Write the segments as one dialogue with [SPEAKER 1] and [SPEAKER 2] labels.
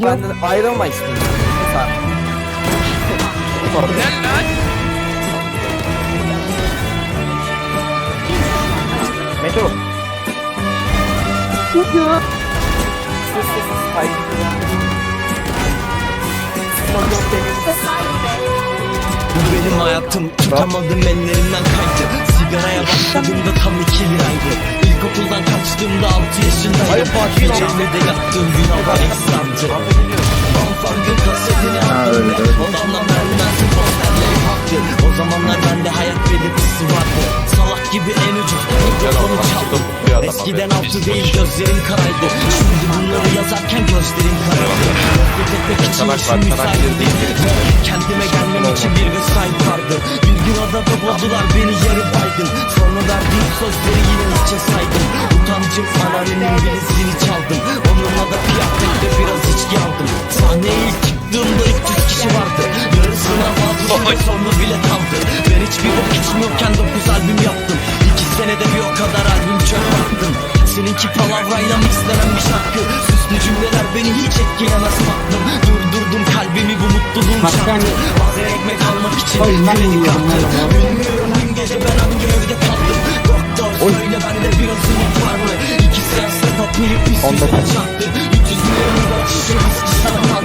[SPEAKER 1] Benden ayrılma işte.
[SPEAKER 2] Gel lan.
[SPEAKER 1] Meto. Sus sus sus. Hayır.
[SPEAKER 3] Bu benim hayatım tutamadım ellerimden kaydı Sigaraya başladığımda tam iki liraydı yaşındaydım Geceleri de yattığım gün hava eksamdı Fanfarkın kasetini aldım ve Odamda vermezdim posterleri haktı O zamanlar bende hayat belirtisi vardı Salak gibi en ucuz mikrofonu çaldım Eskiden altı değil gözlerim karaydı. Şimdi bunları yazarken gözlerim karardı Nefret etmek için yaşım müsait değil. Kendime gelmem için bir vesayet vardı. Bir gün adada buldular beni yarı baygın. Sonra verdiğim sözleri yine Utancım anneannemin birisini çaldım. Onunla da piyatta biraz içki aldım Sahneye ilk çıktığımda 300 kişi vardı. Yarısına fazla sonra bile kaldı. Ben hiçbir bok içmiyorken 9 albüm yaptım. İki senede bir o kadar albüm çöp attım. Seninki palavrayla mixlenen bir şarkı? Süslü cümleler beni hiç etkilemez baktım. Durdurdum kalbimi bu mutluluğun şarkı. Bazen ekmek almak için kredi kartı. Bilmiyorum kaldı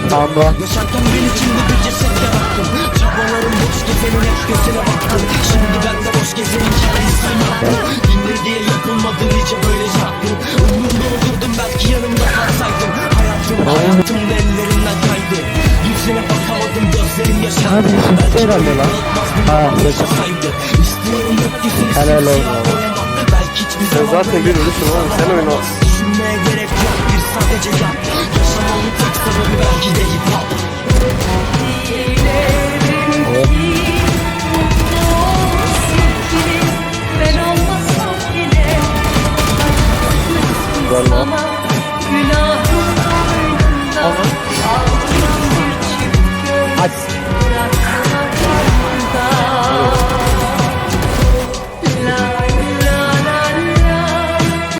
[SPEAKER 1] Tamam.
[SPEAKER 3] Yaşarken ben içimde bir ceset yarattım Çabalarım boş gezenin hep gözüne baktım Şimdi ben de boş gezenin kendisini yaptım Dinle diye yapılmadı nice böyle şarkı Umurumda olurdum belki yanımda kalsaydım Hayatım hayatım ellerimden kaydı Yüzüne bakamadım gözlerim
[SPEAKER 1] Abi, sus herhalde lan. Ha,
[SPEAKER 3] yaşasaydı İstiyorum gökyüzünü simsiyah boyamak Belki hiçbir
[SPEAKER 4] Sen zaten görürsün oğlum sen oyna.
[SPEAKER 3] Düşünmeye gerek bir sadece yap. Yaşamanın tek sebebi belki de hip hop.
[SPEAKER 5] Ben olmasam bile Sana günahım boynunda